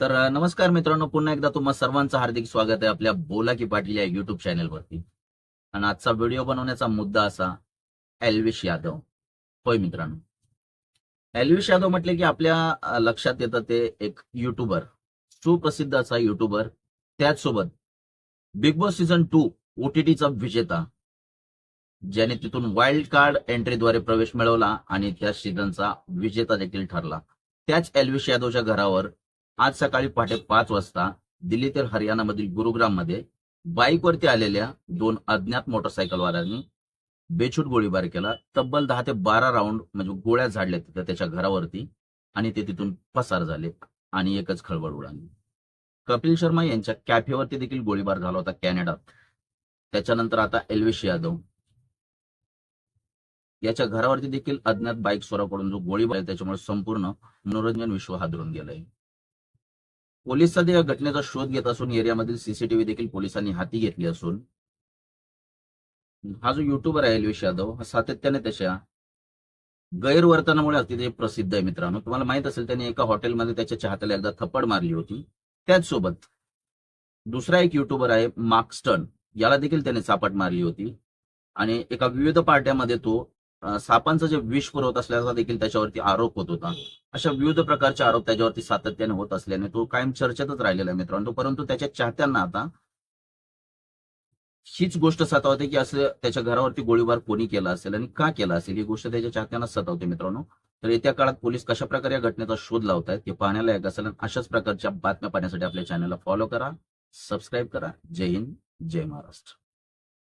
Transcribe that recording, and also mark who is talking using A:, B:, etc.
A: तर नमस्कार मित्रांनो पुन्हा एकदा तुम्हा सर्वांचं हार्दिक स्वागत आहे आपल्या बोला की पाटील या युट्यूब चॅनेलवरती आणि आजचा व्हिडिओ बनवण्याचा मुद्दा असा एल्विश यादव. होय मित्रांनो. एल्विश यादव म्हटले की आपल्या लक्षात येतं ते एक युट्यूबर सुप्रसिद्ध असा युट्यूबर त्याचसोबत बिग बॉस सीझन टू ओटीटीचा विजेता ज्याने तिथून वाईल्ड कार्ड एंट्रीद्वारे प्रवेश मिळवला आणि त्या सीझनचा विजेता देखील ठरला. त्याच एल्विश यादवच्या घरावर आज सकाळी पहाटे पाच वाजता दिल्लीतील हरियाणामधील गुरुग्राममध्ये बाईकवरती आलेल्या दोन अज्ञात मोटरसायकलवाल्यांनी बेछूट गोळीबार केला. तब्बल दहा ते बारा राऊंड म्हणजे गोळ्या झाडल्या तिथं त्याच्या घरावरती आणि ते तिथून पसार झाले आणि एकच खळबळ उडाली. कपिल शर्मा यांच्या कॅफेवरती देखील गोळीबार झाला होता कॅनडात त्याच्यानंतर आता एल्विश यादव. याच्या घरावरती देखील अज्ञात बाईक स्वराकडून जो गोळीबार त्याच्यामुळे संपूर्ण मनोरंजन विश्व हादरून गेलंय. पोलीस सध्या या घटनेचा शोध घेत असून एरियामधील सीसीटीव्ही देखील पोलिसांनी हाती घेतली असून हा जो युट्यूबर आहे एल्विश यादव हा सातत्याने त्याच्या गैरवर्तनामुळे अतिशय प्रसिद्ध आहे मित्रांनो. तुम्हाला माहीत असेल त्याने एका हॉटेलमध्ये त्याच्या चाहत्याला एकदा थप्पड मारली होती. त्याचसोबत दुसरा एक युट्यूबर आहे मार्क्स्टन याला देखील त्याने चापट मारली होती. आणि एका विविध पार्ट्यामध्ये तो सापांचं जे विष पुरवत असल्याचा देखील त्याच्यावरती आरोप होत होता. अशा विविध प्रकारचे आरोप त्याच्यावरती सातत्याने होत असल्याने तो कायम चर्चेतच राहिलेला आहे मित्रांनो. परंतु त्याच्या चाहत्यांना आता हीच गोष्ट सतावते की असं त्याच्या घरावरती गोळीबार कोणी केला असेल आणि का केला असेल ही गोष्ट त्याच्या चाहत्यांना सतावते मित्रांनो. तर येत्या काळात पोलीस कशा प्रकारे या घटनेचा शोध लावत आहेत हे पाहण्याला एक असेल अशाच प्रकारच्या बातम्या पाहण्यासाठी आपल्या चॅनलला फॉलो करा सबस्क्राईब करा. जय हिंद जय महाराष्ट्र.